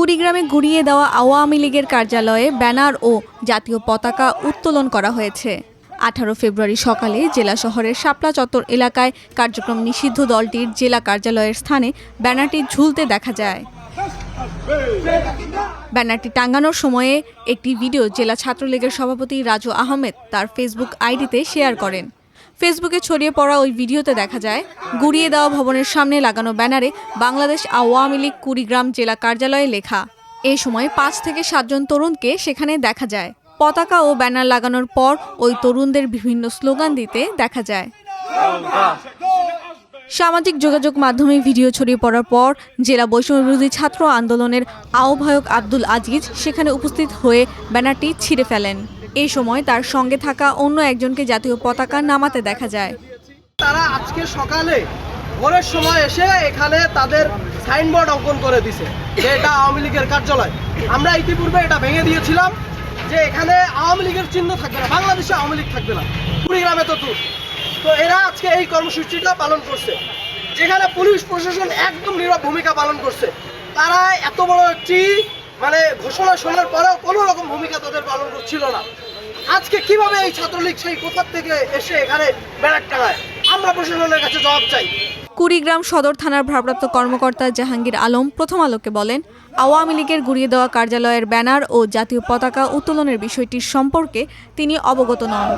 কুড়িগ্রামে গুড়িয়ে দেওয়া আওয়ামী লীগের কার্যালয়ে ব্যানার ও জাতীয় পতাকা উত্তোলন করা হয়েছে। আঠারো ফেব্রুয়ারি সকালে জেলা শহরের শাপলা চত্বর এলাকায় কার্যক্রম নিষিদ্ধ দলটির জেলা কার্যালয়ের স্থানে ব্যানারটি ঝুলতে দেখা যায়। ব্যানারটি টাঙ্গানোর সময়ে একটি ভিডিও জেলা ছাত্রলীগের সভাপতি রাজু আহমেদ তার ফেসবুক আইডিতে শেয়ার করেন। ফেসবুকে ছড়িয়ে পড়া ওই ভিডিওতে দেখা যায়, গুড়িয়ে দেওয়া ভবনের সামনে লাগানো ব্যানারে বাংলাদেশ আওয়ামী লীগ কুড়িগ্রাম জেলা কার্যালয়ে লেখা, এ সময় পাঁচ থেকে সাতজন তরুণকে সেখানে দেখা যায়। পতাকা ও ব্যানার লাগানোর পর ওই তরুণদের বিভিন্ন স্লোগান দিতে দেখা যায়। সামাজিক যোগাযোগ মাধ্যমে ভিডিও ছড়িয়ে পড়ার পর জেলা বৈষম্য বিরোধী ছাত্র আন্দোলনের আহ্বায়ক আব্দুল আজিজ সেখানে উপস্থিত হয়ে ব্যানারটি ছিঁড়ে ফেলেন। এই সময় তার সঙ্গে থাকা অন্য একজনকে জাতীয় পতাকা নামাতে দেখা যায়। তারা আজকে সকালে ভোরের সময় এসে এখানে তাদের সাইনবোর্ড অঙ্কন করে দিছে যে এটা আওয়ামী লীগের কার্যালয়। আমরা ইতিপূর্বে এটা ভেঙে দিয়েছিলাম যে এখানে আওয়ামী লীগের চিহ্ন থাকবে না, বাংলাদেশে আওয়ামী লীগ থাকবে না। কুড়িগ্রামে তো তুর তো এরা আজকে এই কর্মসূচিটা পালন করছে, যেখানে পুলিশ প্রশাসন একদম নীরব ভূমিকা পালন করছে। তারা এত বড় একটি মানে ঘোষণা শোনার পরেও কোনো রকম ভূমিকা তাদের পালন করছিল না। আজকে কীভাবে এই ছাত্রলীগ সেই কোথার থেকে এসে এখানে ব্যারাক টাঙায়? আমরা প্রশাসনের কাছে জবাব চাই। কুড়িগ্রাম সদর থানার ভারপ্রাপ্ত কর্মকর্তা জাহাঙ্গীর আলম প্রথম আলোকে বলেন, আওয়ামী লীগের গুড়িয়ে দেওয়া কার্যালয়ের ব্যানার ও জাতীয় পতাকা উত্তোলনের বিষয়টির সম্পর্কে তিনি অবগত নন।